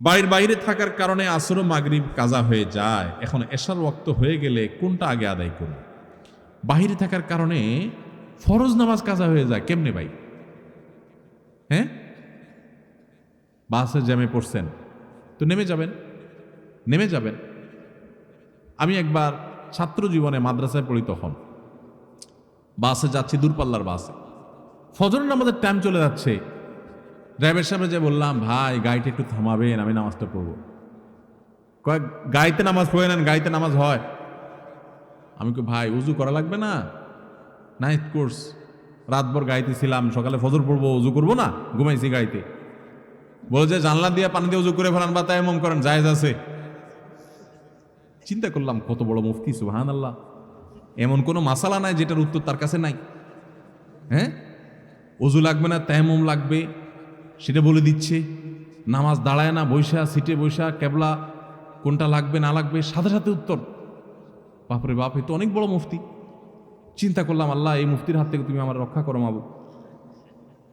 বাড়ির বাইরে থাকার কারণে আসর মাগরিব কাজা হয়ে যায়। এখন এশার ওয়াক্ত হয়ে গেলে কোনটা আগে আদায় করুন বাহিরে থাকার কারণে ফরজ নামাজ কাজা হয়ে যায়। কেমনে ভাই? হ্যাঁ? বাসে জ্যামে পড়ছেন। তো নেমে যাবেন? নেমে যাবেন? আমি একবার ছাত্র জীবনে মাদ্রাসায় পড়ি তখন বাসে যাচ্ছি দূরপাল্লার বাসে। ফজরের নামাজের টাইম চলে যাচ্ছে। ড্রাইভার সাহেব যে বললাম, ভাই, গাড়িটা একটু থামাবেন, আমি নামাজটা পড়ব। কয়েক গাড়িতে নামাজ পড়ে নেন, গাড়িতে নামাজ হয়। আমি কি ভাই, উজু করা লাগবে না? নাইট কোর্স রাতভর গাড়িতে ছিলাম, সকালে ফজর পড়ব, উজু করব না? ঘুমাইছি গাড়িতে। বলে যে, জানলা দিয়ে পানি দিয়ে উজু করে ফেলান বা তাই এমন করেন, জায়েজ আছে। চিন্তা করলাম, কত বড় মুফতি সুহান আল্লাহ এমন কোনো মাসালা নাই যেটার উত্তর তার কাছে নাই। হ্যাঁ? উজু লাগবে না তেমম লাগবে সেটা বলে দিচ্ছে, নামাজ দাঁড়ায় না বৈশা সিটে বৈশা ক্যাবলা কোনটা লাগবে, না লাগবে, সাথে সাথে উত্তর। বাপরে বাপ, এ তো অনেক বড় মুফতি। চিন্তা করলাম, আল্লাহ, এই মুফতির হাত থেকে তুমি আমার রক্ষা করো মাবু।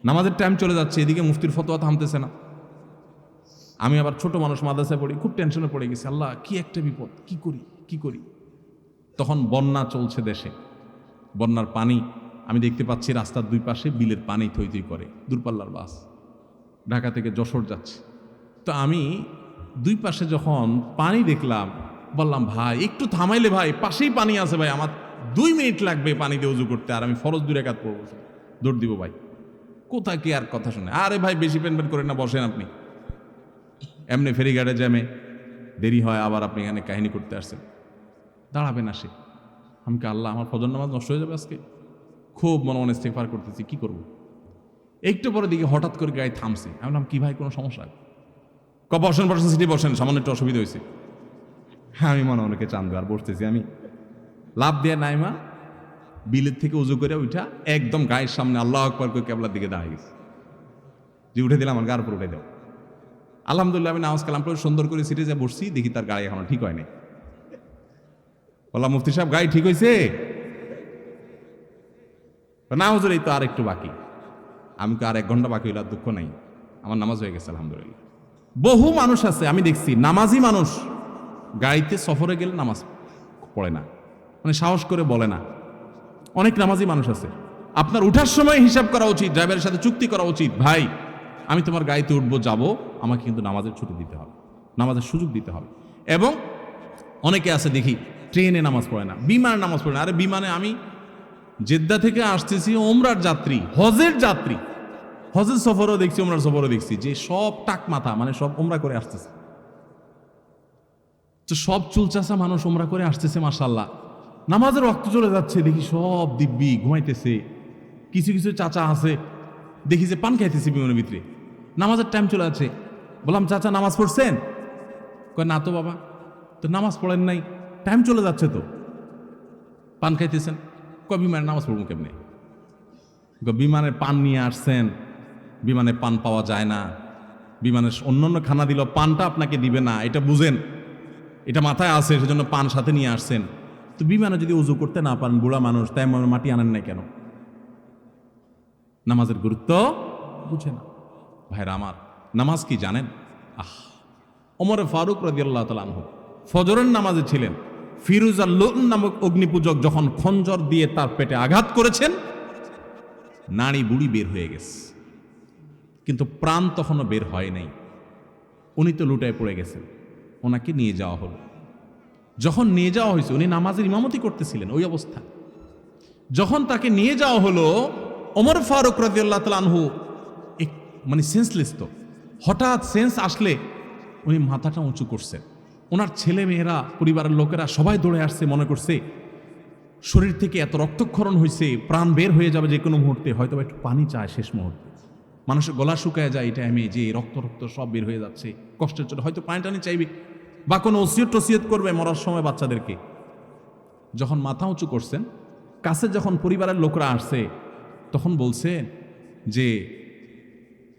নামাজের টাইম চলে যাচ্ছে, এদিকে মুফতির ফতোয়া থামতেছে না। আমি আবার ছোট মানুষ, মাদ্রাসায় পড়ি, খুব টেনশনে পড়ে গেছি, আল্লাহ, কি একটা বিপদ, কি করি কি করি? তখন বন্যা চলছে দেশে। বন্যার পানি, আমি দেখতে পাচ্ছি রাস্তার দুই পাশে বিলের পানি থই থই করে, দূরপাল্লার বাস। ঢাকা থেকে যশোর যাচ্ছে। তো আমি দুই পাশে যখন পানি দেখলাম, বললাম, ভাই, একটু থামাইলে ভাই, পাশেই পানি আছে ভাই, আমার দুই মিনিট লাগবে পানিতে উজু করতে, আর আমি ফরজ দূরে রেখাত পড়ব দৌড় দিব ভাই। কোথায় কি আর কথা শুনে, আরে ভাই, বেশি পেন পেন করেন না, বসেন আপনি। এমনি ফেরিঘাটে জ্যামে দেরি হয়, আবার আপনি এখানে কাহিনী করতে আসছেন। দাঁড়াবেন আসে। আমি কি আল্লাহ, আমার ফজর নামাজ নষ্ট হয়ে যাবে আজকে? খুব মনে মনে ইস্তেফার করতেছি, কি করব? একটু পরে দিকে হঠাৎ করে গায়ে থামছে। আমি বললাম কি ভাই, কোনো সমস্যা? ক বসেন বসেন, সিটি বসেন, সামান্য একটু অসুবিধা হয়েছে। হ্যাঁ আমি মনে অনেকে চান্দু আর বসতেছি। আমি লাভ দিয়ে নাইমা বিলের থেকে উজু করে উঠা একদম গায়ের সামনে আল্লাহ আকবর করে কেবলার দিকে দাঁড়িয়ে গেছে। যে উঠে দিলাম, আমার গার উপর উঠে দাও আলহামদুলিল্লাহ, আমি নামাজ কালাম করে সুন্দর করে সিটে যে বসছি, দেখি তার গাড়ি এখনও ঠিক হয়নি বললাম, মুফতি সাহেব, গাড়ি ঠিক হয়েছে? না, হুজুর, এই তো আর একটু বাকি। আমি আর এক ঘণ্টা বাকি হইলে দুঃখ নাই? আমার নামাজ হয়ে গেছে, আলহামদুলিল্লাহ। বহু মানুষ আছে, আমি দেখছি, নামাজি মানুষ গাড়িতে সফরে গেলে নামাজ পড়ে না মানে সাহস করে বলে না। অনেক নামাজি মানুষ আছে। আপনার উঠার সময় হিসাব করা উচিত, ড্রাইভারের সাথে চুক্তি করা উচিত। ভাই, আমি তোমার গাড়িতে উঠবো, যাব, আমাকে কিন্তু নামাজের ছুটি দিতে হবে, নামাজের সুযোগ দিতে হবে। এবং অনেকে আছে, দেখি, ট্রেনে নামাজ পড়ে না, বিমানে নামাজ পড়ে না। আরে বিমানে আমি জেদ্দা থেকে আসতেছি ওমরার যাত্রী, হজের যাত্রী। হজের সফরও দেখছি, ওমরার সফরও দেখছি। যে সব টাক মাথা মানে সব ওমরা করে আসতেছে। তো সব চুলচাষা মানুষ ওমরা করে আসতেছে মাসাল্লাহ নামাজের রক্ত চলে যাচ্ছে, দেখি সব দিব্যি ঘুমাইতেছে। কিছু কিছু চাচা আছে, দেখি যে পান খাইতেছে বিমানের ভিতরে। নামাজের টাইম চলে যাচ্ছে। বললাম, চাচা, নামাজ পড়ছেন? কয়, না তো বাবা, তো নামাজ পড়েন নাই। টাইম চলে যাচ্ছে তো। পান খাইতেছেন? বিমানের নামাজ পড়ব কেমনে? বিমানে পান নিয়ে আসছেন, বিমানে পান পাওয়া যায় না। বিমানের অন্যান্য খানা দিল পানটা আপনাকে দিবে না, এটা বুঝেন। এটা মাথায় আছে, সেজন্য পান সাথে নিয়ে আসছেন। তো বিমানে যদি উজু করতে না পারেন, বুড়া মানুষ, তাই মাটি আনেন না কেন? নামাজের গুরুত্ব বুঝে না। ভাইরা আমার, নামাজ কি জানেন? আহ, ওমরে ফারুক রাদিয়াল্লাহু তাআলা আনহু ফজরের নামাজে ছিলেন। ফিরুজ আল্লুন নামক অগ্নিপূজক যখন খঞ্জর দিয়ে তার পেটে আঘাত করেছেন, নারী বুড়ি বের হয়ে গেছে। কিন্তু প্রাণ তখনও বের হয় নাই। উনি তো লুটায় পড়ে গেছেন। ওনাকে নিয়ে যাওয়া হলো। যখন নিয়ে যাওয়া হয়েছে, উনি নামাজের ইমামতি করতেছিলেন, ওই অবস্থা। যখন তাকে নিয়ে যাওয়া হলো অমর ফারুক রাজিউল্লাহ এক মানে সেন্সলেস তো। হঠাৎ সেন্স আসলে উনি মাথাটা উঁচু করছেন। ওনার ছেলে মেয়েরা, পরিবারের লোকেরা সবাই দৌড়ে আসছে, মনে করছে শরীর থেকে এত রক্তক্ষরণ হয়েছে, প্রাণ বের হয়ে যাবে যে কোনো মুহূর্তে হয়তো একটু পানি চায় শেষ মুহূর্তে। মানুষের গলা শুকায় যায় এই টাইমে যে রক্ত রক্ত সব বের হয়ে যাচ্ছে, কষ্টের জন্য হয়তো পানি টানি চাইবে বা কোনো ওসিয়ত টসিয়ত করবে মরার সময় বাচ্চাদেরকে। যখন মাথা উঁচু করছেন, কাছে যখন পরিবারের লোকরা আসছে, তখন বলছে যে,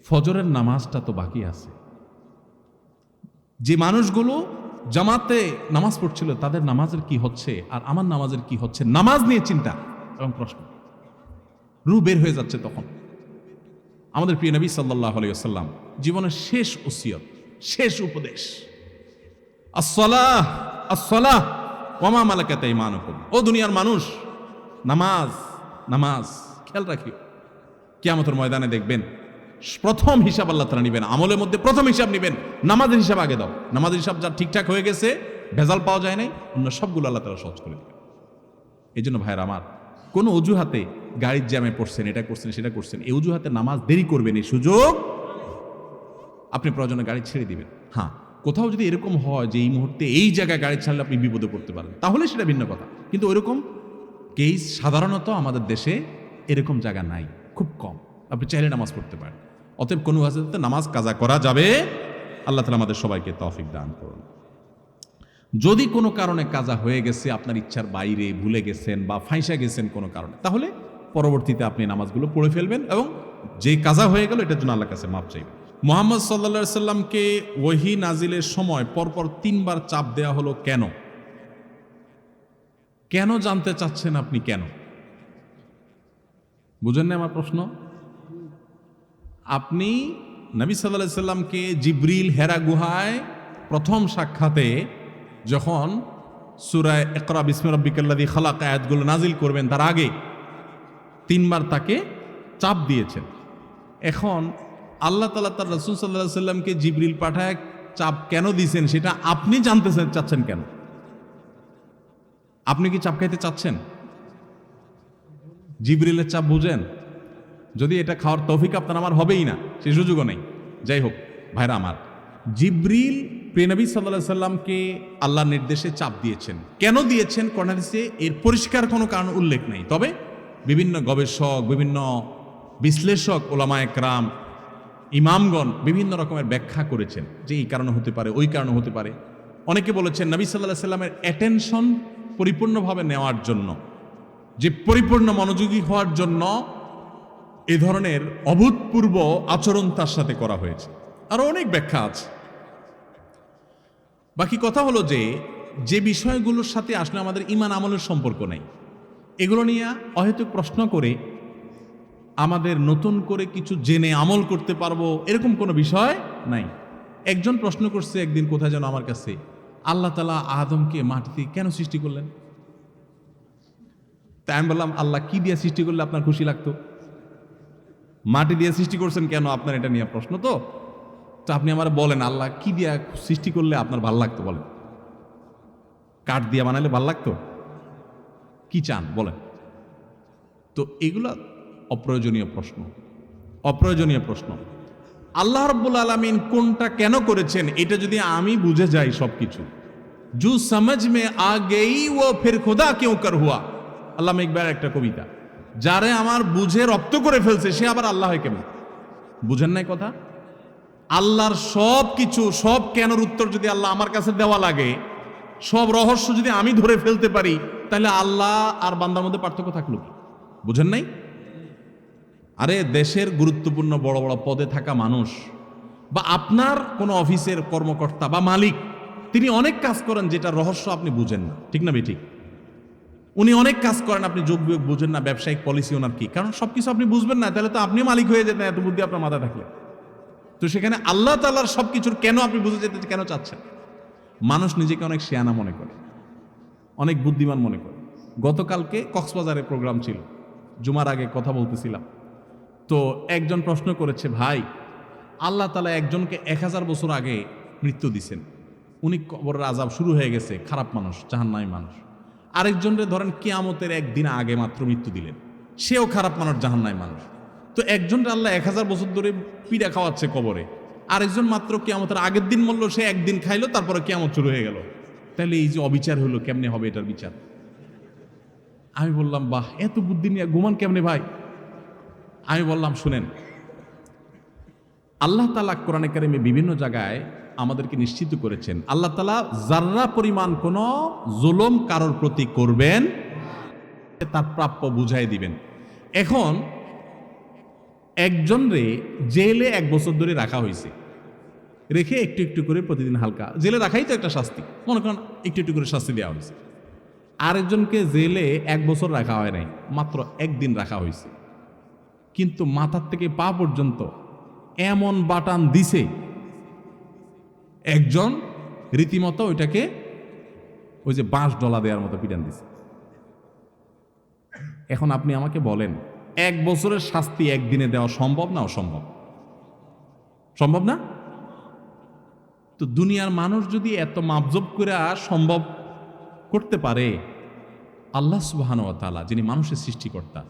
ফজরের নামাজটা তো বাকি আছে। যে মানুষগুলো জামাতে নামাজ পড়ছিল, তাদের নামাজের কি হচ্ছে আর আমার নামাজের কি হচ্ছে? নামাজ নিয়ে চিন্তা এবং প্রশ্ন। রু বের হয়ে যাচ্ছে তখন। আমাদের প্রিয় নবী সাল্লাহ আলাইসাল্লাম জীবনের শেষ ওসিয়ত, শেষ উপদেশ। আসসালাহ আসসালাহ ওমা মালাকাত ইমানুকুম ও দুনিয়ার মানুষ, নামাজ নামাজ, খেয়াল রাখিও। কিয়ামতের ময়দানে দেখবেন প্রথম হিসাব আল্লাহ তারা নিবেন। আমলের মধ্যে প্রথম হিসাব নিবেন। নামাজের হিসাব আগে দাও। নামাজের হিসাব যা ঠিকঠাক হয়ে গেছে, ভেজাল পাওয়া যায় নাই, অন্য সবগুলো আল্লাহ তারা সহজ করে দেবেন। এই জন্য ভাইয়ের আমার, কোনো অজুহাতে গাড়ির জ্যামে পড়ছেন, এটা করছেন, সেটা করছেন, এই অজুহাতে নামাজ দেরি করবেন, এই সুযোগ আপনি প্রয়োজনে গাড়ি ছেড়ে দিবেন। হ্যাঁ কোথাও যদি এরকম হয় যে এই মুহূর্তে এই জায়গায় গাড়ি ছাড়লে আপনি বিপদে পড়তে পারেন, তাহলে সেটা ভিন্ন কথা। কিন্তু ওইরকম কেস সাধারণত আমাদের দেশে এরকম জায়গা নাই, খুব কম। আপনি চাইলে নামাজ পড়তে পারেন। অতএব কোনো হাজতে নামাজ কাজা করা যাবে? আল্লাহ তালা আমাদের সবাইকে তৌফিক দান করুন। যদি কোনো কারণে কাজা হয়ে গেছে, আপনার ইচ্ছার বাইরে ভুলে গেছেন বা ফাঁসা গেছেন কোনো কারণে, তাহলে পরবর্তীতে আপনি নামাজগুলো পড়ে ফেলবেন এবং যে কাজা হয়ে গেল, এটার জন্য আল্লাহ কাছে মাপ চাইবেন। মোহাম্মদ সাল্লা সাল্লামকে ওহি নাজিলের সময় পরপর তিনবার চাপ দেওয়া হলো কেন? কেন জানতে চাচ্ছেন আপনি কেন? বুঝেন না আমার প্রশ্ন? আপনি নবী সাল্লাহ সাল্লামকে জিব্রিল হেরা গুহায় প্রথম সাক্ষাতে যখন সুরায় একরা বিসমে রব্বিকাল্লাদি খালাক আয়াতগুলো নাজিল করবেন, তার আগে তিনবার তাকে চাপ দিয়েছেন। এখন আল্লাহ তালা তার রসুল সাল্লাহ সাল্লামকে জিব্রিল পাঠায় চাপ কেন দিয়েছেন সেটা আপনি জানতে চাচ্ছেন কেন? আপনি কি চাপ খাইতে চাচ্ছেন? জিব্রিলের চাপ বুঝেন? যদি এটা খাওয়ার তৌফিক আপনার আমার হবেই না, সে সুযোগও নেই। যাই হোক, ভাইরা আমার, জিব্রিল প্রেনবী সাল্লাহ সাল্লামকে আল্লাহর নির্দেশে চাপ দিয়েছেন। কেন দিয়েছেন? কর্ণাদিসে এর পরিষ্কার কোনো কারণ উল্লেখ নেই। তবে বিভিন্ন গবেষক, বিভিন্ন বিশ্লেষক, ওলামা একরাম, ইমামগণ বিভিন্ন রকমের ব্যাখ্যা করেছেন যে এই কারণে হতে পারে, ওই কারণে হতে পারে। অনেকে বলেছেন নবী সাল্লাহ সাল্লামের অ্যাটেনশন পরিপূর্ণভাবে নেওয়ার জন্য, যে পরিপূর্ণ মনোযোগী হওয়ার জন্য এ ধরনের অভূতপূর্ব আচরণ তার সাথে করা হয়েছে। আরও অনেক ব্যাখ্যা আছে। বাকি কথা হলো যে যে বিষয়গুলোর সাথে আসলে আমাদের ইমান আমলের সম্পর্ক নেই, এগুলো নিয়ে অহেতুক প্রশ্ন করে আমাদের নতুন করে কিছু জেনে আমল করতে পারব এরকম কোনো বিষয় নাই। একজন প্রশ্ন করছে একদিন, কোথায় যেন আমার কাছে আল্লাহ তালা আদমকে মাটিতে কেন সৃষ্টি করলেন? তাই আমি বললাম, আল্লাহ কি দিয়ে সৃষ্টি করলে আপনার খুশি লাগতো? মাটি দিয়ে সৃষ্টি করছেন কেন? আপনার এটা নিয়ে প্রশ্ন তো। তো আপনি আমার বলেন, আল্লাহ কি দিয়ে সৃষ্টি করলে আপনার ভালো লাগতো বলেন? কাঠ দিয়ে বানালে ভালো লাগতো? কি চান বলেন? তো এগুলা অপ্রয়োজনীয় প্রশ্ন। অপ্রয়োজনীয় প্রশ্ন। আল্লাহ রব্বুল আলমিন কোনটা কেন করেছেন? এটা যদি আমি বুঝে যাই সব কিছু জু সমঝ মে আ গেই ও ফের খোদা কেউ কর হুয়া। আল্লাহ ইকবার একটা কবিতা। যারে আমার বুঝে রপ্ত করে ফেলছে, সে আবার আল্লাহ হয় কেমন? বুঝেন নাই কথা? আল্লাহর সব কিছু, সব কেনর উত্তর যদি আল্লাহ আমার কাছে দেওয়া লাগে, সব রহস্য যদি আমি ধরে ফেলতে পারি, তাহলে আল্লাহ আর বান্দার মধ্যে পার্থক্য থাকল কি? বুঝেন নাই? আরে দেশের গুরুত্বপূর্ণ বড় বড় পদে থাকা মানুষ বা আপনার কোনো অফিসের কর্মকর্তা বা মালিক, তিনি অনেক কাজ করেন যেটা রহস্য আপনি বুঝেন না। ঠিক না ঠিক উনি অনেক কাজ করেন, আপনি যোগ বিয়োগ বুঝেন না, ব্যবসায়িক পলিসি ওনার কি? কারণ সবকিছু আপনি বুঝবেন না, তাহলে তো আপনি মালিক হয়ে যেতেন, এত বুদ্ধি আপনার মাথায় থাকলে। তো সেখানে আল্লাহ তাল্লাহর সব কিছুর কেন আপনি বুঝে যেতে কেন চাচ্ছেন? মানুষ নিজেকে অনেক শেয়ানা মনে করে, অনেক বুদ্ধিমান মনে করে। গতকালকে কক্সবাজারে প্রোগ্রাম ছিল, জুমার আগে কথা বলতেছিলাম। তো একজন প্রশ্ন করেছে, ভাই, আল্লাহ তালা একজনকে এক হাজার বছর আগে মৃত্যু দিছেন। উনি কবরের আজাব শুরু হয়ে গেছে, খারাপ মানুষ, জাহান্নামী মানুষ। আরেকজনরে ধরেন কেয়ামতের একদিন আগে মাত্র মৃত্যু দিলেন। সেও খারাপ মানুষ, জাহান্নামী মানুষ। তো একজনরে আল্লাহ এক হাজার বছর ধরে পিড়া খাওয়াচ্ছে কবরে। আরেকজন মাত্র কেয়ামতের আগের দিন মরলো, সে একদিন খাইলো, তারপরে কেয়ামত শুরু হয়ে গেল। তাহলে এই যে অবিচার হলো, কেমনে হবে এটার বিচার? আমি বললাম, বাহ, এত বুদ্ধি নিয়ে ঘুমান কেমনে ভাই? আমি বললাম, শুনেন, আল্লাহ তালা কোরআনে কারিমে বিভিন্ন জায়গায় আমাদেরকে নিশ্চিত করেছেন। আল্লাহ তালা জার্রা পরিমাণ কোনো জুলম কারোর প্রতি করবেন তার প্রাপ্য বুঝাই দিবেন। এখন একজন রে জেলে এক বছর ধরে রাখা হয়েছে। রেখে একটু একটু করে প্রতিদিন হালকা। জেলে রাখাই তো একটা শাস্তি। মনে করেন একটু একটু করে শাস্তি দেওয়া হয়েছে। আরেকজনকে জেলে এক বছর রাখা হয় নাই, মাত্র একদিন রাখা হয়েছে। কিন্তু মাথার থেকে পা পর্যন্ত এমন বাটান দিছে একজন রীতিমতো ওইটাকে ওই যে বাঁশ ডলা দেওয়ার মতো পিটান দিছে। এখন আপনি আমাকে বলেন, এক বছরের শাস্তি একদিনে দেওয়া সম্ভব না অসম্ভব? সম্ভব না? তো দুনিয়ার মানুষ যদি এত মাপজব করে সম্ভব করতে পারে, আল্লাহ সুবাহান তালা যিনি মানুষের সৃষ্টিকর্তা,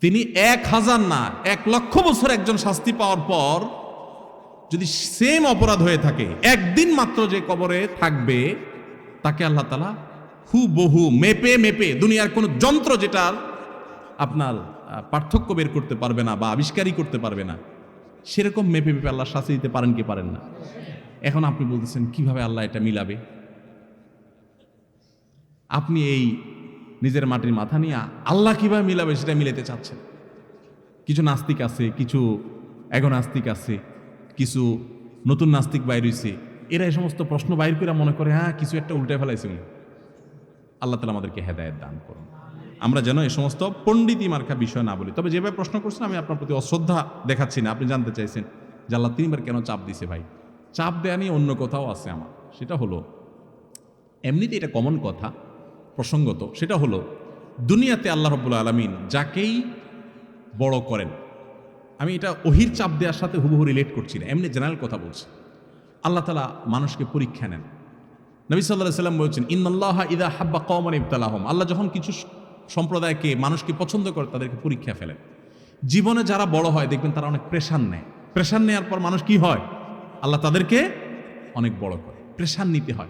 তিনি এক হাজার না, এক লক্ষ বছর একজন শাস্তি পাওয়ার পর যদি সেম অপরাধ হয়ে থাকে, একদিন মাত্র যে কবরে থাকবে, তাকে আল্লাহ তালা হু বহু মেপে মেপে দুনিয়ার কোনো যন্ত্র যেটার আপনার পার্থক্য বের করতে পারবে না বা আবিষ্কারই করতে পারবে না, সেরকম মেপে মেপে আল্লাহ শাস্তি দিতে পারেন কি পারেন না? এখন আপনি বলতেছেন, কীভাবে আল্লাহ এটা মিলাবে? আপনি এই নিজের মাটির মাথা নিয়ে আল্লাহ কীভাবে মিলাবে সেটা মিলাতে চাচ্ছেন? কিছু নাস্তিক আছে, কিছু এগো নাস্তিক আছে কিছু নতুন নাস্তিক বাইর হইছে। এরা এই সমস্ত প্রশ্ন বাইর করে মনে করে হ্যাঁ কিছু একটা উল্টে ফেলাইছে উনি। আল্লাহ তালা আমাদেরকে হেদায়ত দান করুন। আমরা যেন এই সমস্ত পণ্ডিতি মার্কা বিষয় না বলি। তবে যেভাবে প্রশ্ন করছেন, আমি আপনার প্রতি অশ্রদ্ধা দেখাচ্ছি না। আপনি জানতে চাইছেন যে আল্লাহ তিনবার কেন চাপ দিছে ভাই? চাপ দেয়া নিয়ে অন্য কোথাও আছে আমার। সেটা হলো, এমনিতে এটা কমন কথা, প্রসঙ্গত, সেটা হলো, দুনিয়াতে আল্লাহ রব্বুল আলমিন যাকেই বড় করেন আমি এটা অহির চাপ দেওয়ার সাথে হুবহু রিলেট করছি না। এমনি জেনারেল কথা বলছি। আল্লাহ তালা মানুষকে পরীক্ষা নেন। নবী সাল্লাহ সাল্লাম বলছেন ইন্নআল্লাহ ইদা হাব্বা কমন ইবতালাহম। আল্লাহ যখন কিছু সম্প্রদায়কে, মানুষকে পছন্দ করে, তাদেরকে পরীক্ষা ফেলেন। জীবনে যারা বড় হয়, দেখবেন তারা অনেক প্রেশার নেয়। প্রেশার নেওয়ার পর মানুষ কি হয়? আল্লাহ তাদেরকে অনেক বড় করে। প্রেশার নিতে হয়।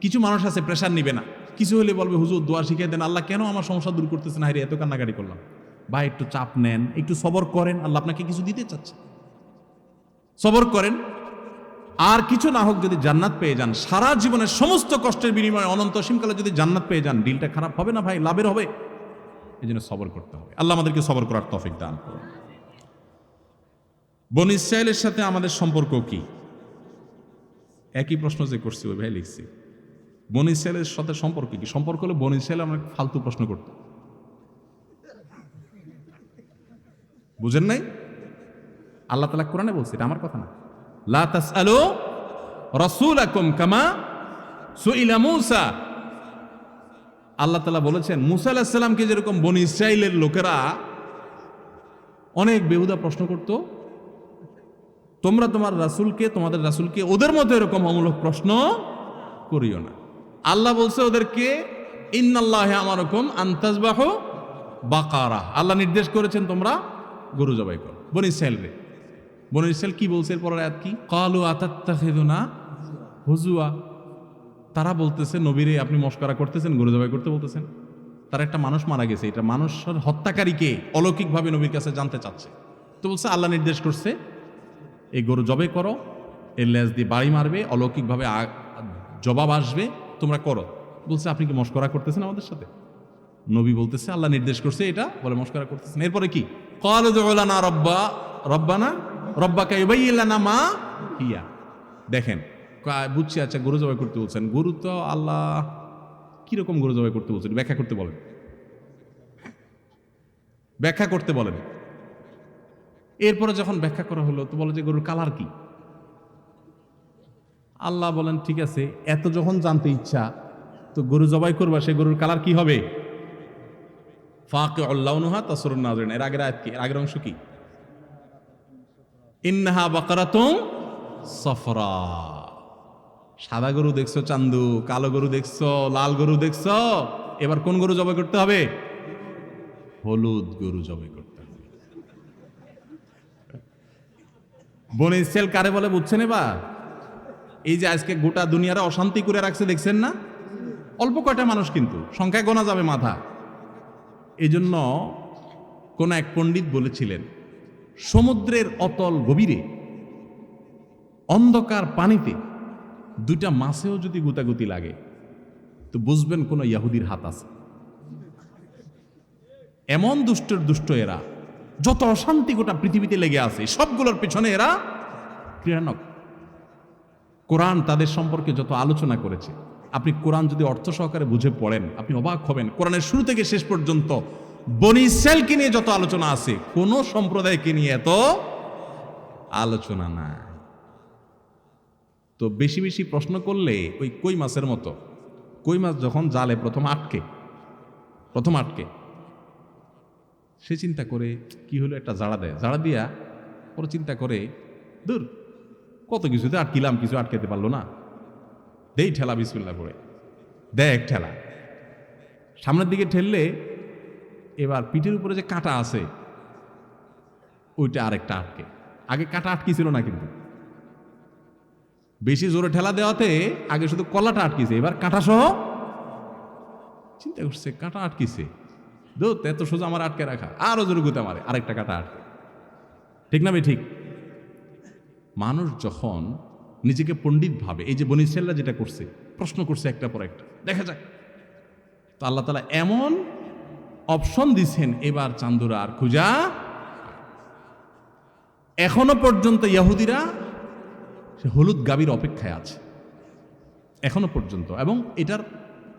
কিছু মানুষ আছে প্রেশার নিবে না। কিছু হলে বলবে, হুজুর, দোয়া শিখিয়ে দেন। আল্লাহ কেন আমার সমস্যা দূর করতেছে না হারি এত কান্নাকাটি করলাম। বা একটু চাপ নেন, একটু সবর করেন, আল্লাহ আপনাকে কিছু দিতে চাচ্ছে। সবর করেন। আর কিছু না হোক যদি জান্নাত পেয়ে যান, সারা জীবনের সমস্ত কষ্টের বিনিময়ে অনন্ত সীমকালে যদি জান্নাত পেয়ে যান ডিলটা খারাপ হবে না ভাই? লাভের হবে? এই জন্য সবর করতে হবে। আল্লাহ আমাদেরকে সবর করার তফিক দান করুন। বন ইসরায়েলের সাথে আমাদের সম্পর্ক কি? একই প্রশ্ন যে করছি, ওই ভাই লিখছি। বন ইসরায়েলের সাথে সম্পর্ক কি? সম্পর্ক হলে বন ইসরায়েল আমরা ফালতু প্রশ্ন করতো। বুঝেন নাই? আল্লাহ তালা কোরআনে বলছে, এটা আমার কথা না। লা তাসআলু রাসূলাকুম কামা সুইলা মূসা। আল্লাহ তালা বলেছেন, মুসা আলাহিস সালামকে যেরকম বনি ইসরাইলের লোকেরা অনেক বেহুদা প্রশ্ন করত, তোমরা তোমার রাসূলকে, তোমাদের রাসূলকে ওদের মতো এরকম অমূলক প্রশ্ন করিও না। আল্লাহ বলছে ওদেরকে, ইন্নাল্লাহে আমারকম আন্তাজবাহ বাকারা। আল্লাহ নির্দেশ করেছেন তোমরা গরু জবাই করো। বনি ইসরাইল রে। বনি ইসরাইল কি বলছে এরপর আয়াত কি? কালু আতাত্তাখিদুনা হুজুয়া। তারা বলতেছে, নবীরে, আপনি মস্করা করতেছেন, গরু জবাই করতে বলতেছেন। তার একটা মানুষ মারা গেছে। এটা মানুষের হত্যাকারীকে অলৌকিকভাবে নবীর কাছে জানতে চাচ্ছে। তো বলছে, আল্লাহ নির্দেশ করছে, এই গরু জবে করো, এর লেজ দিয়ে বাড়ি মারবে, অলৌকিকভাবে জবাব আসবে, তোমরা করো। বলছে, আপনি কি মস্করা করতেছেন আমাদের সাথে? নবী বলতেছে, আল্লাহ নির্দেশ করছে এটা, বলে মস্করা করতেছেন। এরপরে কি? ইবাইলানা মা দেখেন বুঝছি আচ্ছা গরু জবাই করতে বলছেন। গরু তো আল্লাহ কীরকম গরু জবাই করতে বলছেন? ব্যাখ্যা করতে বলেন। ব্যাখ্যা করতে বলেন। এরপরে যখন ব্যাখ্যা করা হলো, তো বলে যে, গরুর কালার কি? আল্লাহ বলেন, ঠিক আছে, এত যখন জানতে ইচ্ছা, তো গরু জবাই করবা, সে গরুর কালার কি হবে? ফাঁকে অল্লাউনুহা তসরুন নাজরিন। এর আগের আয়াত কি? এর আগের অংশ কি? ইন্নাহা বাকারাতুম সফরা। সাদা গরু দেখছ, চান্দু? কালো গরু দেখছ? লাল গরু দেখছ? এবার কোন গরু জবাই করতে হবে? হলুদ গরু জবাই করতে হবে। বনে ইসরায়েল কারে বলে বুঝছেন এবার? এই যে আজকে গোটা দুনিয়ারে অশান্তি করে রাখছে, দেখছেন না? অল্প কয়টা মানুষ কিন্তু। সংখ্যায় গোনা যাবে মাথা। এই জন্য কোন এক পণ্ডিত বলেছিলেন, সমুদ্রের অতল গভীরে, অন্ধকার পানিতে দুইটা মাছেও যদি গুতাগুতি লাগে, তো বুঝবেন কোনো ইয়াহুদির হাত আছে। এমন দুষ্টর দুষ্ট এরা, যত অশান্তি গোটা পৃথিবীতে লেগে আছে, সবগুলোর পেছনে এরা ক্রীড়ানক। কোরআন তাদের সম্পর্কে যত আলোচনা করেছে আপনি কোরআন যদি অর্থ সহকারে বুঝে পড়েন, আপনি অবাক হবেন। কোরআনের শুরু থেকে শেষ পর্যন্ত বনি ইসরায়েলকে নিয়ে যত আলোচনা আছে, কোন সম্প্রদায়কে নিয়ে এত আলোচনা না তো বেশি বেশি প্রশ্ন করলে ওই কই মাছের মতো? কই মাছ যখন জালে প্রথম আটকে প্রথম আটকে, সে চিন্তা করে, কি হলো একটা জাড়া দেয়? জাড়া দিয়া পরে চিন্তা করে, দূর, কত কিছুতে আটকিলাম, কিছু আটকাতে পারল না। দেই ঠেলা বিসমিল্লা করে দেখ ঠেলা। সামনের দিকে ঠেললে এবার পিঠের উপরে যে কাঁটা আছে, ওইটা আরেকটা আটকে। আগে কাঁটা আটকিছিল না কিন্তু। বেশি জোরে ঠেলা দেওয়াতে আগে শুধু কলাটা আটকিছে, এবার কাঁটা সহ চিন্তা করছে, কাঁটা আটকিছে। দোত, এত সোজা আমার আটকে রাখা। আরও জোরে গুতে মারে, আরেকটা কাঁটা আটকে। ঠিক না ভাই, ঠিক? মানুষ যখন নিজেকে পণ্ডিত ভাবে, এই যে বনিসেল্লা যেটা করছে, প্রশ্ন করছে একটা পর একটা। দেখা যাক। তো আল্লাহ তালা এমন অপশন দিছেন, এবার চান্দুরা আর খুঁজা এখনও পর্যন্ত ইহুদিরা সে হলুদ গাবির অপেক্ষায় আছে। এখনও পর্যন্ত। এবং এটার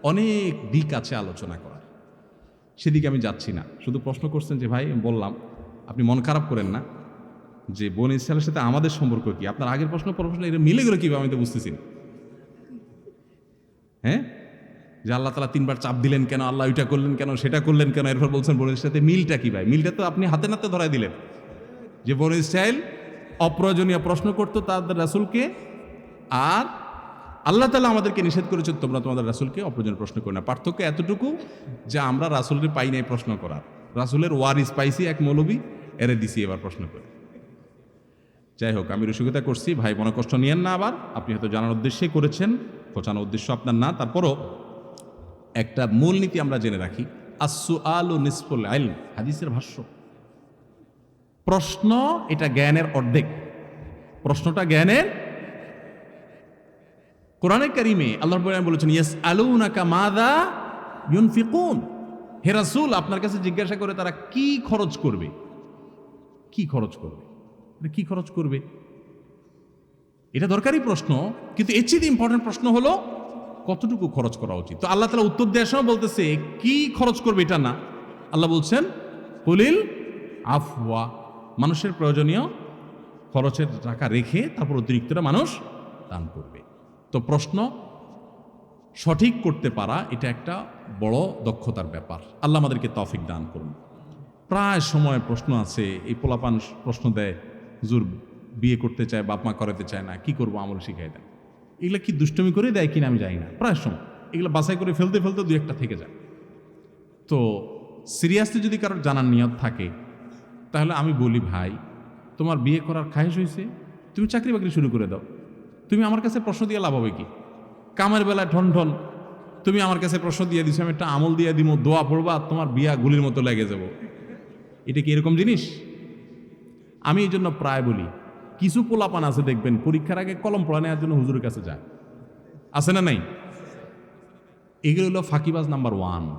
অনেক দিক আছে আলোচনা করার। সেদিকে আমি যাচ্ছি না। শুধু প্রশ্ন করছেন যে, ভাই, বললাম, আপনি মন খারাপ করেন না। যে বোন ইসরায়েলের সাথে আমাদের সম্পর্ক কি? আপনার আগের প্রশ্ন পর প্রশ্ন এটা মিলে গেল কীভাবে আমি তো বুঝতেছি হ্যাঁ? যে আল্লাহ তালা তিনবার চাপ দিলেন কেন, আল্লাহ ওইটা করলেন কেন, সেটা করলেন কেন, এরপর বলছেন বোনের সাথে মিলটা কি ভাই? মিলটা তো আপনি হাতে নাতে ধরাই দিলেন। যে বন ইসরায়েল অপ্রয়োজনীয় প্রশ্ন করতো তাদের রাসুলকে, আর আল্লাহ তালা আমাদেরকে নিষেধ করেছেন তোমরা তোমাদের রাসুলকে অপ্রয়োজনীয় প্রশ্ন করো না। পার্থক্য এতটুকু যে আমরা রাসুলকে পাই নাই প্রশ্ন করার। রাসুলের ওয়ারিস পাইছি এক মৌলবী, এরে দিছি এবার প্রশ্ন করে। যাই হোক, আমি রসিকতা করছি, ভাই মনে কষ্ট নিয়েন না আবার। আপনি হয়তো জানার উদ্দেশ্যে করেছেন খোঁচানোর উদ্দেশ্য আপনার না। তারপরও একটা মূলনীতি আমরা জেনে রাখি আসু আলু নিসফুল আইল হাদিসের ভাষ্য। প্রশ্ন এটা জ্ঞানের অর্ধেক। প্রশ্নটা জ্ঞানের কোরআনে কারিমে আল্লাহ বলেছেন ইয়াস আলুনাকা মাদা ইউনফিকুন। হে রাসূল, আপনার কাছে জিজ্ঞাসা করে তারা কি খরচ করবে? কি খরচ করবে? কি খরচ করবে? এটা দরকারি প্রশ্ন, কিন্তু এর চেয়ে ইম্পর্টেন্ট প্রশ্ন হলো কতটুকু খরচ করা উচিত? তো আল্লাহ তালা উত্তর দেওয়ার সময় বলতেছে, কি খরচ করবে এটা না? আল্লাহ বলছেন, কুলিল আফওয়া। মানুষের প্রয়োজনীয় খরচের টাকা রেখে তারপর অতিরিক্তটা মানুষ দান করবে। তো প্রশ্ন, সঠিক করতে পারা এটা একটা বড় দক্ষতার ব্যাপার। আল্লাহ আমাদেরকে তফিক দান করুন। প্রায় সময় প্রশ্ন আছে, এই পোলাপান প্রশ্ন দেয় হুজুর বিয়ে করতে চায়, বাপ মা করাতে চায় না, কি করব আমল শিখাই দেন। এগুলো কি দুষ্টমি করে দেয় কিনা আমি জানি না, প্রায় সময়। এগুলো বাছাই করে ফেলতে ফেলতে দু একটা থেকে যায়। তো সিরিয়াসলি যদি কারোর জানার নিয়ত থাকে, তাহলে আমি বলি, ভাই, তোমার বিয়ে করার খায়েশ হয়েছে তুমি চাকরি বাকরি শুরু করে দাও। তুমি আমার কাছে প্রশ্ন দিয়ে লাভ হবে কি? কামের বেলায় ঠন ঠন, তুমি আমার কাছে প্রশ্ন দিয়ে দিছো, আমি একটা আমল দিয়ে দিব দোয়া পড়বা, তোমার বিয়া গুলির মতো লেগে যাব। এটা কি এরকম জিনিস? আমি এই জন্য প্রায় বলি, কিছু পোলাপান আছে দেখবেন, পরীক্ষার আগে কলম পড়া নেওয়ার জন্য হুজুরের কাছে যায়। আছে না নাই? এগুলো হলো ফাঁকিবাজ নাম্বার ওয়ান।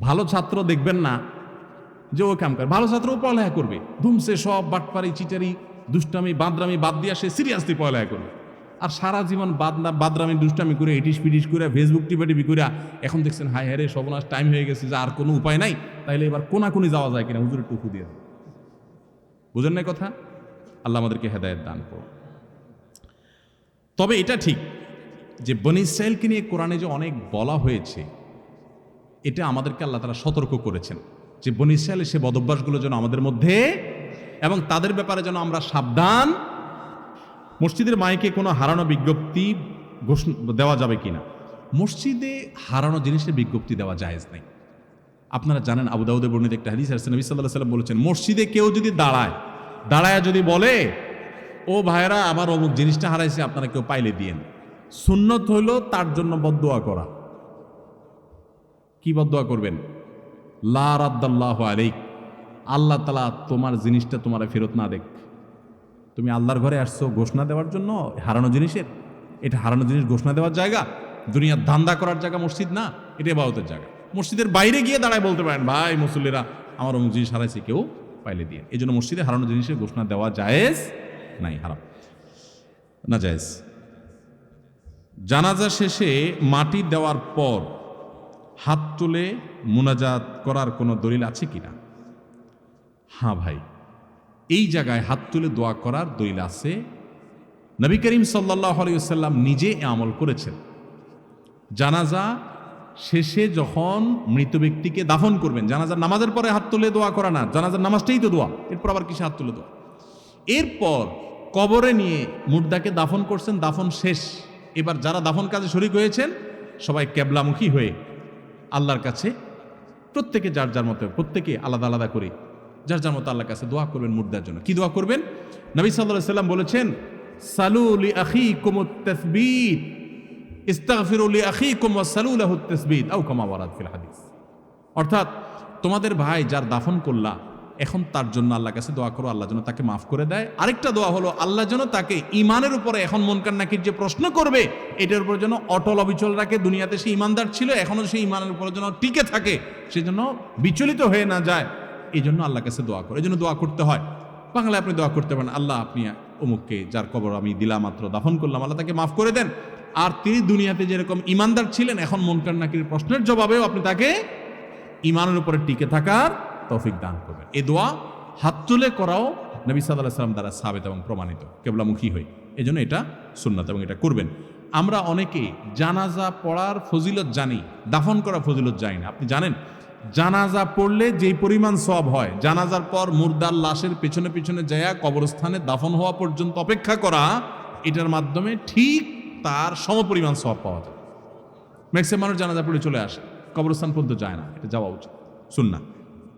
ভালো ছাত্র দেখবেন না যে ও কাম করে। ভালো ছাত্র ও পড়ালেখা করবে। ধুমসে সব বাটপারি চিটারি, দুষ্টামি, বাদরামি বাদ দিয়ে সে সিরিয়াসলি পড়ালেখা করবে। আর সারা জীবন বাদনা, বাদরামি, দুষ্টামি করে, এটিস পিটিস করে ফেসবুক টিপা টিপি করে, এখন দেখছেন, হায় হায় রে, সর্বনাশ টাইম হয়ে গেছে, যে আর কোনো উপায় নাই, তাইলে এবার কোনাকুনি যাওয়া যায় কিনা, হুজুরের টুকু দেয়। বুঝেন না কথা? আল্লাহ আমাদেরকে হেদায়ত দান করুন। তবে এটা ঠিক যে বনি ইসরায়েলকে নিয়ে কোরআনে যে অনেক বলা হয়েছে, এটা আমাদেরকে আল্লাহ তারা সতর্ক করেছেন যে বনি ইসরায়েলের সে বদভ্যাসগুলো যেন আমাদের মধ্যে এবং তাদের ব্যাপারে যেন আমরা সাবধান, মসজিদের মাইকে কোনো হারানো বিজ্ঞপ্তি ঘোষণা দেওয়া যাবে কিনা? মসজিদে হারানো জিনিসের বিজ্ঞপ্তি দেওয়া জায়েজ নেই। আপনারা জানেন আবু দাউদের বর্ণিত একটা হাদিস আছে নবী সাল্লাহ সাল্লাম বলেছেন, মসজিদে কেউ যদি দাঁড়ায় দাঁড়ায় যদি বলে, ও ভাইরা আমার অমুক জিনিসটা হারাইছে, আপনারা কেউ পাইলে দিয়েন। সুন্নত হইল তার জন্য বদোয়া করা। কি বদোয়া করবেন? লা রাদ্দাল্লাহ আলাইক। আল্লাহ তালা তোমার জিনিসটা তোমার ফেরত না দেখ তুমি আল্লাহর ঘরে আসছো ঘোষণা দেওয়ার জন্য, হারানো জিনিসের। এটা হারানো জিনিস ঘোষণা দেওয়ার জায়গা। দুনিয়ার ধান্দা করার জায়গা মসজিদ না, এটা এবাদতের জায়গা। মসজিদের বাইরে গিয়ে দাঁড়ায় বলতে পারেন, ভাই মুসল্লিরা, আমার অমুক জিনিস হারাইছে, কেউ পাইলে দিয়ে। এই জন্য মসজিদে হারানো জিনিসের ঘোষণা দেওয়া জায়েজ নাই, হারাম। না, জায়েজ। জানাজা শেষে মাটি দেওয়ার পর হাত তুলে মুনাজাত করার কোনো দলিল আছে কিনা? হ্যাঁ ভাই। এই জায়গায় হাত তুলে দোয়া করার দলিল আছে। নবী করিম সাল্লাহ আলাইসাল্লাম নিজে আমল করেছেন। জানাজা শেষে যখন মৃত ব্যক্তিকে দাফন করবেন, জানাজার নামাজের পরে হাত তুলে দোয়া করা না, জানাজার নামাজটাই তো দোয়া, এরপর আবার কিসে হাত তুলে দোয়া? এরপর কবরে নিয়ে মুর্দাকে দাফন করছেন, দাফন শেষ। এবার যারা দাফন কাজে শরিক হয়েছেন, সবাই ক্যাবলামুখী হয়ে আল্লাহর কাছে, প্রত্যেকে যার যার মতো, প্রত্যেকে আলাদা আলাদা করে, যার যার মতো আল্লাহর কাছে দোয়া করবেন মুর্দার জন্য। কি দোয়া করবেন? নবী সাল্লাহ সাল্লাম বলেছেন সালুলি আখি কুমুত তসবিত। ইস্তাগফিরুলি আখিকুম ওয়াসালু লাহু তাসবিত আও কামা ওয়ারাদ ফিল হাদিস। অর্থাৎ তোমাদের ভাই যার দাফন করলা, এখন তার জন্য আল্লাহর কাছে দোয়া করো, আল্লাহ যেন তাকে মাফ করে দেয়। আরেকটা দোয়া হলো, আল্লাহ যেন তাকে ইমানের উপরে এখন মনকার নাকির যে প্রশ্ন করবে, এটার উপর যেন অটল অবিচল রাখে। দুনিয়াতে সে ইমানদার ছিল, এখনও সেই ইমানের উপরে যেন টিকে থাকে, সে যেন বিচলিত হয়ে না যায়। এই জন্য আল্লাহর কাছে দোয়া করো এই জন্য দোয়া করতে হয়। বাংলায় আপনি দোয়া করতে পারেন, আল্লাহ আপনি অমুককে যার কবর আমি দিলাম মাত্র, দাফন করলাম, আল্লাহ তাকে মাফ করে দেন। আর তিনি দুনিয়াতে যেরকম ইমানদার ছিলেন, এখন মনকার নাকির প্রশ্নের জবাবেও আপনি তাকে ইমানের উপরে টিকে থাকার তৌফিক দান করবেন। এ দোয়া হাত তুলে করাও নবী সাল্লাহ সাল্লাম দ্বারা সাবেত এবং প্রমাণিত, কেবলামুখী হই এই জন্য এটা সুন্নাত এবং এটা করবেন। আমরা অনেকে জানাজা পড়ার ফজিলত জানি, দাফন করা ফজিলত জানি না। আপনি জানেন, জানাজা পড়লে যেই পরিমাণ সব হয়, জানাজার পর মুর্দার লাশের পেছনে পেছনে যায়া কবরস্থানে দাফন হওয়া পর্যন্ত অপেক্ষা করা, এটার মাধ্যমে ঠিক তার সমপরিমাণ সব পাওয়া যায়। ম্যাক্সিমাম মানুষ জানাজা পড়ে চলে আসে। কবরস্থান পর্যন্ত যায় না। এটা যাওয়া উচিত। শুন না